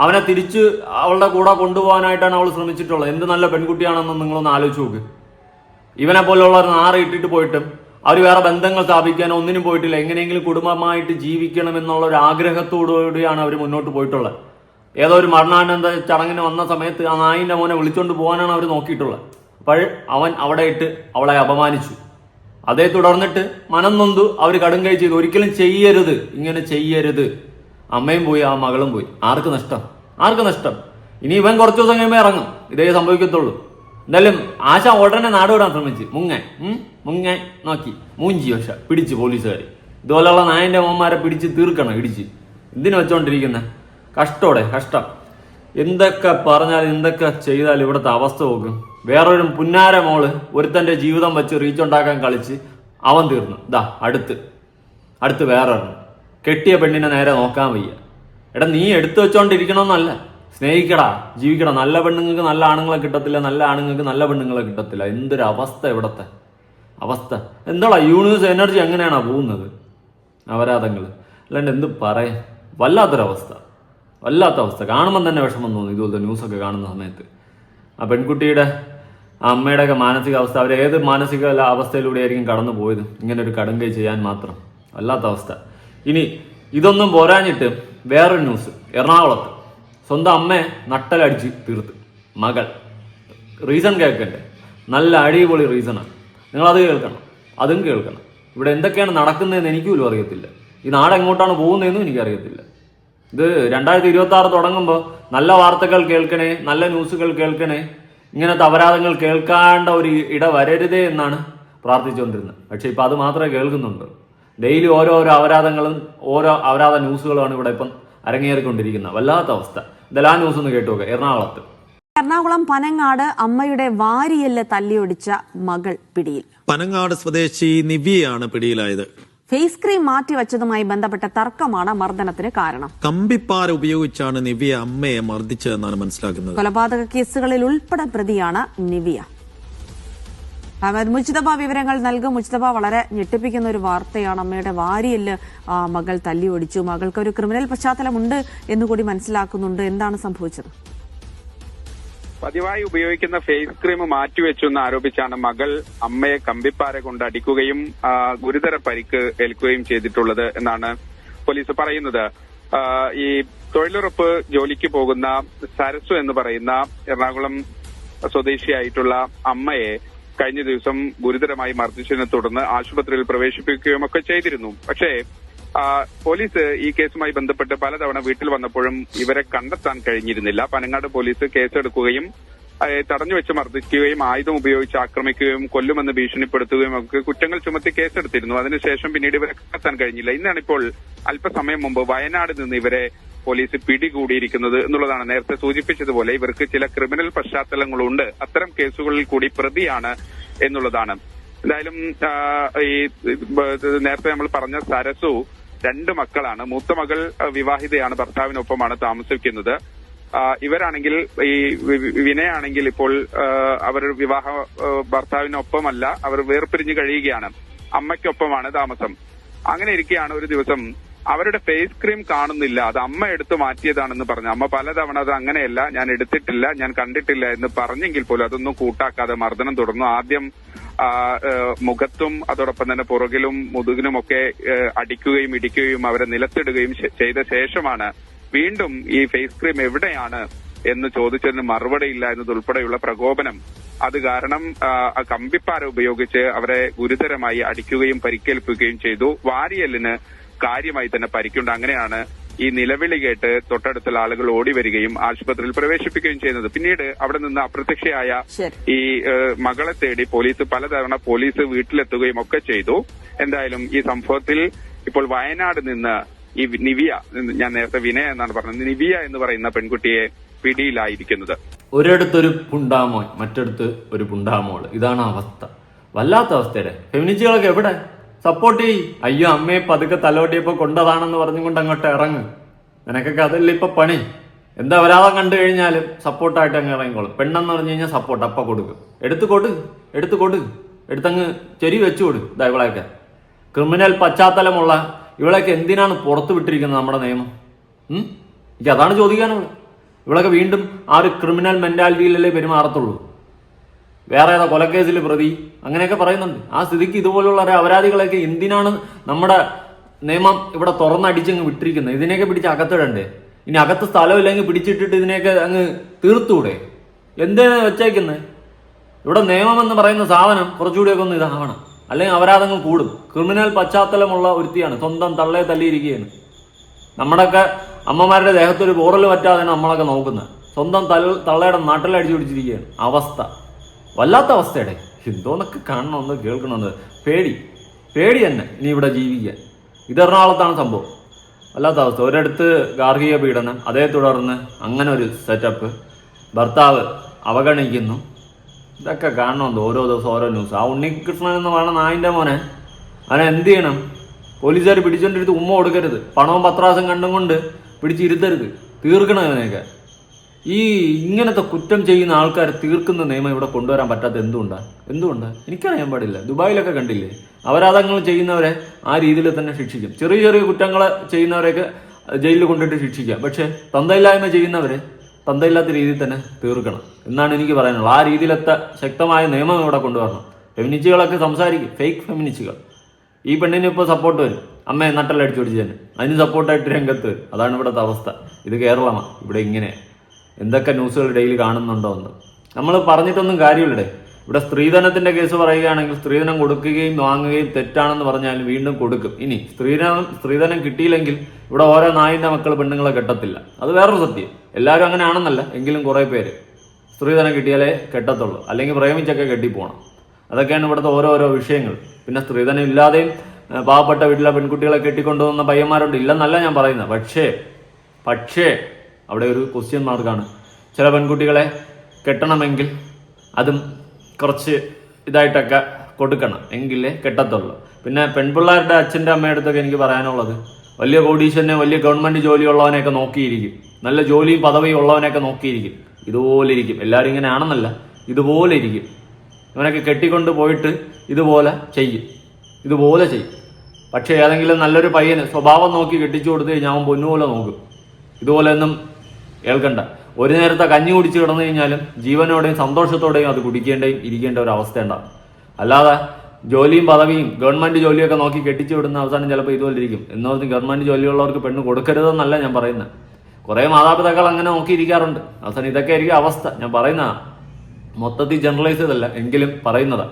അവനെ തിരിച്ച് അവളുടെ കൂടെ കൊണ്ടുപോകാനായിട്ടാണ് അവൾ ശ്രമിച്ചിട്ടുള്ളത്. എന്ത് നല്ല പെൺകുട്ടിയാണെന്ന് നിങ്ങളൊന്ന് ആലോചിച്ച് നോക്ക്. ഇവനെ പോലെയുള്ള നാറ് ഇട്ടിട്ട് പോയിട്ടും അവർ വേറെ ബന്ധങ്ങൾ സ്ഥാപിക്കാനോ ഒന്നിനും പോയിട്ടില്ല. എങ്ങനെയെങ്കിലും കുടുംബമായിട്ട് ജീവിക്കണം എന്നുള്ള ഒരു ആഗ്രഹത്തോടുകൂടിയാണ് അവർ മുന്നോട്ട് പോയിട്ടുള്ളത്. ഏതോ ഒരു മരണാനന്ദ ചടങ്ങിന് വന്ന സമയത്ത് ആ നായിന്റെ മോനെ വിളിച്ചുകൊണ്ട് പോകാനാണ് അവർ നോക്കിയിട്ടുള്ളത്. അപ്പോൾ അവൻ അവിടെ ഇട്ട് അവളെ അപമാനിച്ചു. അതേ തുടർന്നിട്ട് മനം നൊന്തു അവർ കൈ ചെയ്തു ഒരിക്കലും ചെയ്യരുത്. ഇങ്ങനെ ചെയ്യരുത്. അമ്മയും പോയി ആ മകളും പോയി. ആർക്ക് നഷ്ടം? ആർക്ക് നഷ്ടം? ഇനി ഇവൻ കുറച്ച് ദിവസം കഴിയുമ്പോൾ ഇറങ്ങും. ഇതേ സംഭവിക്കത്തുള്ളൂ. എന്തായാലും ആശ ഉടനെ നാടുവിടാൻ ശ്രമിച്ച്. മുങ്ങൻ മുങ്ങൻ നോക്കി. മൂഞ്ചി പക്ഷെ പിടിച്ച് പോലീസുകാർ ഇതുപോലെയുള്ള നായന്റെ മോന്മാരെ പിടിച്ച് തീർക്കണം ഇടിച്ച്. എന്തിനു വെച്ചോണ്ടിരിക്കുന്ന? കഷ്ടോടെ കഷ്ടം. എന്തൊക്കെ പറഞ്ഞാൽ എന്തൊക്കെ ചെയ്താൽ ഇവിടുത്തെ അവസ്ഥ നോക്കും. വേറൊരു പുന്നാര മോൾ ഒരുത്തന്റെ ജീവിതം വെച്ച് റീച്ച് ഉണ്ടാക്കാൻ കളിച്ച് അവൻ തീർന്നു. ഇതാ അടുത്ത്. അടുത്ത് വേറെ ഒരെണ്ണം കെട്ടിയ പെണ്ണിനെ നേരെ നോക്കാൻ വയ്യ. എടാ നീ എടുത്തു വെച്ചോണ്ടിരിക്കണമെന്നല്ല സ്നേഹിക്കടാ ജീവിക്കടാ. നല്ല പെണ്ണുങ്ങൾക്ക് നല്ല ആണുങ്ങളെ കിട്ടത്തില്ല നല്ല ആണുങ്ങൾക്ക് നല്ല പെണ്ണുങ്ങളെ കിട്ടത്തില്ല. എന്തൊരു അവസ്ഥ ഇവിടത്തെ? അവസ്ഥ. എന്താടാ യൂണിവേഴ്സ് എനർജി എങ്ങനെയാണോ പോകുന്നത്? അപരാധങ്ങൾ അല്ലാണ്ട് എന്ത് പറയാം വല്ലാത്തൊരവസ്ഥ. വല്ലാത്ത അവസ്ഥ കാണുമ്പോൾ തന്നെ വിഷമം തോന്നുന്നു ഇതുപോലത്തെ ന്യൂസൊക്കെ കാണുന്ന സമയത്ത്. ആ പെൺകുട്ടിയുടെ ആ അമ്മയുടെയൊക്കെ മാനസികാവസ്ഥ അവർ ഏത് മാനസിക അവസ്ഥയിലൂടെ ആയിരിക്കും കടന്നു പോയത്? ഇങ്ങനെ ഒരു കടുങ്കൈ ചെയ്യാൻ മാത്രം. വല്ലാത്ത അവസ്ഥ ഇനി ഇതൊന്നും പോരാഞ്ഞിട്ട് വേറൊരു ന്യൂസ് എറണാകുളത്ത്. സ്വന്തം അമ്മയെ നട്ടലടിച്ച് തീർത്ത്. മകൾ. റീസൺ കേൾക്കണ്ടേ? നല്ല അടിപൊളി റീസണാണ് നിങ്ങളത് കേൾക്കണം. അതും കേൾക്കണം. ഇവിടെ എന്തൊക്കെയാണ് നടക്കുന്നതെന്ന് എനിക്ക് പോലും അറിയത്തില്ല. ഈ നാട് എങ്ങോട്ടാണ് പോകുന്നതെന്നും എനിക്കറിയത്തില്ല. ഇത് രണ്ടായിരത്തി ഇരുപത്തി ആറ് തുടങ്ങുമ്പോൾ നല്ല വാർത്തകൾ കേൾക്കണേ നല്ല ന്യൂസുകൾ കേൾക്കണേ ഇങ്ങനത്തെ അപരാധങ്ങൾ കേൾക്കാണ്ട ഒരു ഇട വരരുതേ എന്നാണ് പ്രാർത്ഥിച്ചുകൊണ്ടിരുന്നത്. പക്ഷേ ഇപ്പം അത് മാത്രമേ കേൾക്കുന്നുണ്ട് ഡെയിലി ഓരോരോ അപരാധങ്ങളും ഓരോ അപരാധ ന്യൂസുകളുമാണ് ഇവിടെ ഇപ്പം അരങ്ങേറിക്കൊണ്ടിരിക്കുന്നത്. വല്ലാത്ത അവസ്ഥ. ഇതെല്ലാം ന്യൂസ് ഒന്ന് കേട്ടു നോക്കുക എറണാകുളത്ത്. എറണാകുളം പനങ്ങാട് അമ്മയുടെ വാരിയല്ല തല്ലിയൊടിച്ച മകൾ പിടിയിൽ. പനങ്ങാട് സ്വദേശി നിവ്യയാണ് പിടിയിലായത്. ഫേസ് ക്രീം മാറ്റി വെച്ചതുമായി ബന്ധപ്പെട്ട തർക്കമാണ് മർദ്ദനത്തിന് കാരണം. കമ്പിപ്പാറ ഉപയോഗിച്ചാണ് നിവ്യ അമ്മയെ മർദ്ദിച്ചതെന്നാണ് മനസ്സിലാക്കുന്നത്. കൊലപാതക കേസുകളിൽ ഉൾപ്പെടെ പ്രതിയാണ് നിവിയ. അഹമ്മദ് മുജ്തബ വിവരങ്ങൾ നൽകും. മുജ്തബ വളരെ ഞെട്ടിപ്പിക്കുന്ന ഒരു വാർത്തയാണ്. അമ്മയുടെ വാരിയൽ മകൾ മകൾ തല്ലിയൊടിച്ചു മകൾക്ക് ഒരു ക്രിമിനൽ പശ്ചാത്തലമുണ്ട് എന്നുകൂടി മനസ്സിലാക്കുന്നുണ്ട്. എന്താണ് സംഭവിച്ചത്? പതിവായി ഉപയോഗിക്കുന്ന ഫേസ് ക്രീം മാറ്റിവെച്ചെന്ന് ആരോപിച്ചാണ് മകൾ അമ്മയെ കമ്പിപ്പാര കൊണ്ട് അടിക്കുകയും ഗുരുതര പരിക്ക് ഏൽക്കുകയും ചെയ്തിട്ടുള്ളത് എന്നാണ് പോലീസ് പറയുന്നത്. ഈ തൊഴിലുറപ്പ് ജോലിക്ക് പോകുന്ന സരസു എന്ന് പറയുന്ന എറണാകുളം സ്വദേശിയായിട്ടുള്ള അമ്മയെ കഴിഞ്ഞ ദിവസം ഗുരുതരമായി മർദ്ദിച്ചതിനെ തുടർന്ന് ആശുപത്രിയിൽ പ്രവേശിപ്പിക്കുകയും ഒക്കെ ചെയ്തിരുന്നു. പക്ഷേ പോലീസ് ഈ കേസുമായി ബന്ധപ്പെട്ട് പലതവണ വീട്ടിൽ വന്നപ്പോഴും ഇവരെ കണ്ടെത്താൻ കഴിഞ്ഞിരുന്നില്ല. പനങ്ങാട് പോലീസ് കേസെടുക്കുകയും തടഞ്ഞു വെച്ച് മർദ്ദിക്കുകയും ആയുധം ഉപയോഗിച്ച് ആക്രമിക്കുകയും കൊല്ലുമെന്ന് ഭീഷണിപ്പെടുത്തുകയും ഒക്കെ കുറ്റങ്ങൾ ചുമത്തി കേസെടുത്തിരുന്നു. അതിനുശേഷം പിന്നീട് ഇവരെ കണ്ടെത്താൻ കഴിഞ്ഞില്ല. ഇന്നാണിപ്പോൾ അല്പസമയം മുമ്പ് വയനാട് നിന്ന് ഇവരെ പോലീസ് പിടികൂടിയിരിക്കുന്നത് എന്നുള്ളതാണ് നേരത്തെ സൂചിപ്പിച്ചതുപോലെ ഇവർക്ക് ചില ക്രിമിനൽ പശ്ചാത്തലങ്ങളുണ്ട്. അത്തരം കേസുകളിൽ കൂടി പ്രതിയാണ് എന്നുള്ളതാണ്. എന്തായാലും ഈ നേരത്തെ നമ്മൾ പറഞ്ഞ സരസു രണ്ട് മക്കളാണ്. മൂത്ത മകൾ വിവാഹിതയാണ് ഭർത്താവിനൊപ്പമാണ് താമസിക്കുന്നത്. ഇവരാണെങ്കിൽ ഈ വിനയാണെങ്കിൽ ഇപ്പോൾ അവർ വിവാഹ ഭർത്താവിനൊപ്പമല്ല അവർ വേർപിരിഞ്ഞ് കഴിയുകയാണ്. അമ്മയ്ക്കൊപ്പമാണ് താമസം. അങ്ങനെ ഇരിക്കെയാണ് ഒരു ദിവസം അവരുടെ ഫേസ് ക്രീം കാണുന്നില്ല. അത് അമ്മ എടുത്തു മാറ്റിയതാണെന്ന് പറഞ്ഞു. അമ്മ പലതവണ അത് അങ്ങനെയല്ല ഞാൻ എടുത്തിട്ടില്ല ഞാൻ കണ്ടിട്ടില്ല എന്ന് പറഞ്ഞെങ്കിൽ പോലും അതൊന്നും കൂട്ടാക്കാതെ മർദ്ദനം തുടർന്നു. ആദ്യം മുഖത്തും അതോടൊപ്പം തന്നെ പുറകിലും മുതുകിനും ഒക്കെ അടിക്കുകയും ഇടിക്കുകയും അവരെ നിലത്തിടുകയും ചെയ്ത ശേഷമാണ് വീണ്ടും ഈ ഫേസ് ക്രീം എവിടെയാണ് എന്ന് ചോദിച്ചതിന് മറുപടിയില്ല എന്നതുൾപ്പെടെയുള്ള പ്രകോപനം. അത് കാരണം കമ്പിപ്പാര ഉപയോഗിച്ച് അവരെ ഗുരുതരമായി അടിക്കുകയും പരിക്കേൽപ്പിക്കുകയും ചെയ്തു. വാരിയലിന് കാര്യമായി തന്നെ പരിക്കുണ്ട്. അങ്ങനെയാണ് ഈ നിലവിളി കേട്ട് തൊട്ടടുത്തുള്ള ആളുകൾ ഓടി വരികയും ആശുപത്രിയിൽ പ്രവേശിപ്പിക്കുകയും ചെയ്യുന്നത്. പിന്നീട് അവിടെ നിന്ന് അപ്രത്യക്ഷയായ ഈ മകളെ തേടി പോലീസ് പലതവണ പോലീസ് വീട്ടിലെത്തുകയും ഒക്കെ ചെയ്തു. എന്തായാലും ഈ സംഭവത്തിൽ ഇപ്പോൾ വയനാട് നിന്ന് ഈ നിവിയ ഞാൻ നേരത്തെ വിനയ എന്നാണ് പറഞ്ഞത് നിവിയ എന്ന് പറയുന്ന പെൺകുട്ടിയെ പിടിയിലായിരിക്കുന്നത്. ഒരിടത്തൊരു പുണ്ടാമോൻ മറ്റടുത്ത് ഒരു പുണ്ടാമോൾ. ഇതാണ് അവസ്ഥ. വല്ലാത്ത അവസ്ഥയുടെ ഫെമിനിസ്റ്റുകളൊക്കെ എവിടെ? സപ്പോർട്ട് ചെയ് അയ്യോ അമ്മയെ പതുക്കെ തലോട്ടിയപ്പോ കൊണ്ടതാണെന്ന് പറഞ്ഞുകൊണ്ട് അങ്ങോട്ട് ഇറങ്ങ്. നിനക്കൊക്കെ അതല്ലേ ഇപ്പൊ പണി? എന്താ വരാതെ കണ്ടു കഴിഞ്ഞാലും സപ്പോർട്ടായിട്ട് അങ്ങ് ഇറങ്ങിക്കോളും. പെണ്ണെന്ന് പറഞ്ഞു കഴിഞ്ഞാൽ സപ്പോർട്ട് അപ്പ കൊടുക്കും. എടുത്തു കൊടു എടുത്തു എടുത്തങ്ങ് ചെരി വെച്ചു കൊടു ഇതാ ഇവളെയൊക്കെ. ക്രിമിനൽ പശ്ചാത്തലമുള്ള ഇവളെയൊക്കെ എന്തിനാണ് പുറത്തു വിട്ടിരിക്കുന്നത് നമ്മുടെ നിയമം? എനിക്ക് അതാണ് ചോദിക്കാനുള്ളത്. ഇവളൊക്കെ വീണ്ടും ആ ഒരു ക്രിമിനൽ മെന്റാലിറ്റിയിലല്ലേ പെരുമാറത്തുള്ളൂ? വേറെ ഏതാ കൊലക്കേസിൽ പ്രതി. അങ്ങനെയൊക്കെ പറയുന്നുണ്ട്. ആ സ്ഥിതിക്ക് ഇതുപോലുള്ള ഒരു അപരാധികളെയൊക്കെ എന്തിനാണ് നമ്മുടെ നിയമം ഇവിടെ തുറന്നടിച്ചങ്ങ് വിട്ടിരിക്കുന്നത്? ഇതിനെയൊക്കെ പിടിച്ച് അകത്തിടണ്ടേ? ഇനി അകത്ത് സ്ഥലമില്ലെങ്കിൽ പിടിച്ചിട്ടിട്ട് ഇതിനെയൊക്കെ അങ്ങ് തീർത്തൂടെ? എന്തിനാണ് വെച്ചേക്കുന്നത് ഇവിടെ നിയമം എന്ന് പറയുന്ന സാധനം കുറച്ചുകൂടിയൊക്കെ ഒന്ന് ഇതാവണം. അല്ലെങ്കിൽ അപരാധങ്ങൾ കൂടും. ക്രിമിനൽ പശ്ചാത്തലമുള്ള ഒരുത്തിയാണ്. സ്വന്തം തള്ളയെ തല്ലിയിരിക്കുകയാണ്. നമ്മുടെയൊക്കെ അമ്മമാരുടെ ദേഹത്തൊരു പോറൽ പറ്റാതെയാണ് നമ്മളൊക്കെ നോക്കുന്നത്. സ്വന്തം തള്ള തള്ളയുടെ നാട്ടിലടിച്ചു പിടിച്ചിരിക്കുകയാണ്. അവസ്ഥ. വല്ലാത്ത അവസ്ഥയുടെ. എന്തോന്നൊക്കെ കാണണമെന്ന് കേൾക്കണമെന്ന്. പേടി. പേടി തന്നെ. ഇനി ഇവിടെ ജീവിക്കുക ഇത് എറണാകുളത്താണ് സംഭവം. വല്ലാത്ത അവസ്ഥ. ഒരിടത്ത് ഗാർഹിക പീഡനം അതേ തുടർന്ന് അങ്ങനെ ഒരു സെറ്റപ്പ് ഭർത്താവ് അവഗണിക്കുന്നു. ഇതൊക്കെ കാണണമെന്ന് ഓരോ ദിവസം ഓരോ ന്യൂസ് ആ ഉണ്ണികൃഷ്ണൻ എന്ന് പറയുന്ന നായിന്റെ മോനെ അവനെ എന്ത് ചെയ്യണം? പോലീസുകാർ പിടിച്ചോണ്ടിരുത്ത് ഉമ്മ കൊടുക്കരുത്. പണവും പത്രാസും കണ്ടും കൊണ്ട് പിടിച്ചിരുത്തരുത്. തീർക്കണം അവനെയൊക്കെ ഈ ഇങ്ങനത്തെ കുറ്റം ചെയ്യുന്ന ആൾക്കാർ തീർക്കുന്ന നിയമം ഇവിടെ കൊണ്ടുവരാൻ പറ്റാത്ത എന്തുകൊണ്ടാണ് എന്തുകൊണ്ടാണ് എനിക്കറിയാൻ പാടില്ല. ദുബായിലൊക്കെ കണ്ടില്ലേ? അപരാധങ്ങൾ ചെയ്യുന്നവരെ ആ രീതിയിൽ തന്നെ ശിക്ഷിക്കും. ചെറിയ ചെറിയ കുറ്റങ്ങൾ ചെയ്യുന്നവരെയൊക്കെ ജയിലിൽ കൊണ്ടിട്ട് ശിക്ഷിക്കാം. പക്ഷേ തന്തയില്ലായ്മ ചെയ്യുന്നവരെ തന്തയില്ലാത്ത രീതിയിൽ തന്നെ തീർക്കണം. എന്നാണ് എനിക്ക് പറയാനുള്ളത്. ആ രീതിയിലത്തെ ശക്തമായ നിയമം ഇവിടെ കൊണ്ടുവരണം. ഫെമിനിസ്റ്റുകളൊക്കെ സംസാരിക്കും. ഫേക്ക് ഫെമിനിസ്റ്റുകൾ. ഈ പെണ്ണിന് ഇപ്പോൾ സപ്പോർട്ട് വരും. അമ്മയെ നട്ടലടിച്ചു പിടിച്ചതിന് അതിന് സപ്പോർട്ടായിട്ട് രംഗത്ത് അതാണ് ഇവിടുത്തെ അവസ്ഥ. ഇത് കേരളമാണ് ഇവിടെ ഇങ്ങനെ എന്തൊക്കെ ന്യൂസുകൾ ഡെയിലി കാണുന്നുണ്ടോ എന്ന്. നമ്മൾ പറഞ്ഞിട്ടൊന്നും കാര്യമില്ലേ ഇവിടെ സ്ത്രീധനത്തിന്റെ കേസ് പറയുകയാണെങ്കിൽ സ്ത്രീധനം കൊടുക്കുകയും വാങ്ങുകയും തെറ്റാണെന്ന് പറഞ്ഞാൽ വീണ്ടും കൊടുക്കും. ഇനി സ്ത്രീധനം സ്ത്രീധനം കിട്ടിയില്ലെങ്കിൽ ഇവിടെ ഓരോ നായിന്റെ മക്കൾ പെണ്ണുങ്ങളെ കെട്ടത്തില്ല. അത് വേറൊരു സത്യം. എല്ലാവരും അങ്ങനെ ആണെന്നല്ല എങ്കിലും കുറേ പേര് സ്ത്രീധനം കിട്ടിയാലേ കെട്ടത്തുള്ളൂ. അല്ലെങ്കിൽ പ്രേമിച്ചൊക്കെ കെട്ടിപ്പോണം. അതൊക്കെയാണ് ഇവിടുത്തെ ഓരോരോ വിഷയങ്ങൾ. പിന്നെ സ്ത്രീധനം ഇല്ലാതെയും പാവപ്പെട്ട വീട്ടിലെ പെൺകുട്ടികളെ കെട്ടിക്കൊണ്ടുപോകുന്ന പയ്യന്മാരുണ്ട്. ഇല്ലെന്നല്ല ഞാൻ പറയുന്നത്. പക്ഷേ പക്ഷേ അവിടെ ഒരു ക്വസ്റ്റ്യൻ മാർക്കാണ് ചില പെൺകുട്ടികളെ കെട്ടണമെങ്കിൽ അതും കുറച്ച് ഇതായിട്ടൊക്കെ കൊടുക്കണം. എങ്കിലേ കെട്ടത്തുള്ളൂ. പിന്നെ പെൺപിള്ളേരുടെ അച്ഛന്റെ അമ്മയുടെ അടുത്തൊക്കെ എനിക്ക് പറയാനുള്ളത് വലിയ കോടീശ്വരനെ വലിയ ഗവൺമെന്റ് ജോലിയുള്ളവനെയൊക്കെ നോക്കിയിരിക്കും. നല്ല ജോലിയും പദവിയും ഉള്ളവനെയൊക്കെ നോക്കിയിരിക്കും. ഇതുപോലെ ഇരിക്കും. എല്ലാവരും ഇങ്ങനെ ആണെന്നല്ല ഇതുപോലെ ഇരിക്കും. ഇവനൊക്കെ കെട്ടിക്കൊണ്ട് പോയിട്ട് ഇതുപോലെ ചെയ്യും. ഇതുപോലെ ചെയ്യും. പക്ഷേ ഏതെങ്കിലും നല്ലൊരു പയ്യന് സ്വഭാവം നോക്കി കെട്ടിച്ചു കൊടുത്തു കഴിഞ്ഞാൽ അവൻ പൊന്നുപോലെ നോക്കും. ഇതുപോലെ ഇതുപോലെയൊന്നും കേൾക്കണ്ട. ഒരു നേരത്തെ കഞ്ഞി കുടിച്ച് കിടന്നു കഴിഞ്ഞാലും ജീവനോടെയും സന്തോഷത്തോടെയും അത് കുടിക്കേണ്ടയും ഇരിക്കേണ്ട ഒരു അവസ്ഥ ഉണ്ടാവും. അല്ലാതെ ജോലിയും പദവിയും ഗവൺമെന്റ് ജോലിയൊക്കെ നോക്കി കെട്ടിച്ചു വിടുന്ന അവസാനം ചിലപ്പോൾ ഇതുപോലെ ഇരിക്കും. എന്ന് ഗവൺമെന്റ് ജോലിയുള്ളവർക്ക് പെണ്ണ് കൊടുക്കരുതെന്നല്ല ഞാൻ പറയുന്നത്. കുറേ മാതാപിതാക്കൾ അങ്ങനെ നോക്കിയിരിക്കാറുണ്ട്. അവസാനം ഇതൊക്കെ ആയിരിക്കും അവസ്ഥ. ഞാൻ പറയുന്നതാണ് മൊത്തത്തിൽ ജനറലൈസ് ചെയ്തല്ല എങ്കിലും പറയുന്നത്.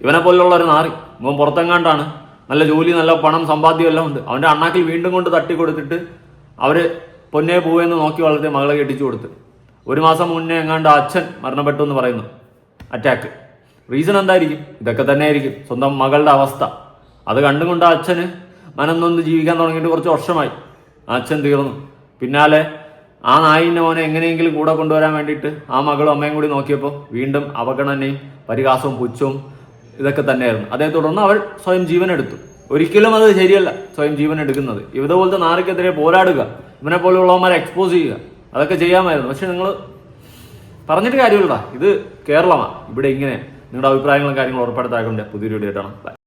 ഇവനെ പോലുള്ള ഒരു നാറി. ഇവൻ പുറത്തെങ്ങാണ്ടാണ്. നല്ല ജോലി നല്ല പണം സമ്പാദ്യം എല്ലാം ഉണ്ട്. അവന്റെ അണ്ണാക്കിൽ വീണ്ടും കൊണ്ട് തട്ടി കൊടുത്തിട്ട് അവർ പൊന്നെ പൂവെന്ന് നോക്കി വളർത്തിയ മകളെ കെട്ടിച്ചു കൊടുത്ത്. ഒരു മാസം മുന്നേ എങ്ങാണ്ട് അച്ഛൻ മരണപ്പെട്ടു എന്ന് പറയുന്നു. അറ്റാക്ക് റീസൺ എന്തായിരിക്കും? ഇതൊക്കെ തന്നെ ആയിരിക്കും സ്വന്തം മകളുടെ അവസ്ഥ. അത് കണ്ടുകൊണ്ട് അച്ഛന് മനന്നൊന്ന് ജീവിക്കാൻ തുടങ്ങിയിട്ട് കുറച്ച് വർഷമായി. അച്ഛൻ തീർന്നു. പിന്നാലെ ആ നായിന്റെ മോനെ എങ്ങനെയെങ്കിലും കൂടെ കൊണ്ടുവരാൻ വേണ്ടിയിട്ട് ആ മകളും അമ്മയും കൂടി നോക്കിയപ്പോൾ വീണ്ടും അവഗണനയും പരിഹാസവും പുച്ഛവും ഇതൊക്കെ തന്നെയായിരുന്നു. അതേ തുടർന്ന് അവൾ സ്വയം ജീവനെടുത്തു. ഒരിക്കലും അത് ശരിയല്ല സ്വയം ജീവൻ എടുക്കുന്നത് ഇതുപോലത്തെ നാറിക്കെതിരെ പോരാടുക ഇവനെ പോലെയുള്ളവന്മാരെ എക്സ്പോസ് ചെയ്യുക. അതൊക്കെ ചെയ്യാമായിരുന്നു. പക്ഷെ നിങ്ങൾ പറഞ്ഞിട്ട് കാര്യമില്ലടാ. ഇത് കേരളമാണ് ഇവിടെ ഇങ്ങനെ നിങ്ങളുടെ അഭിപ്രായങ്ങളും കാര്യങ്ങളും ഉറപ്പെടുത്താക്കൊണ്ട് പുതിയൊരു വീഡിയോ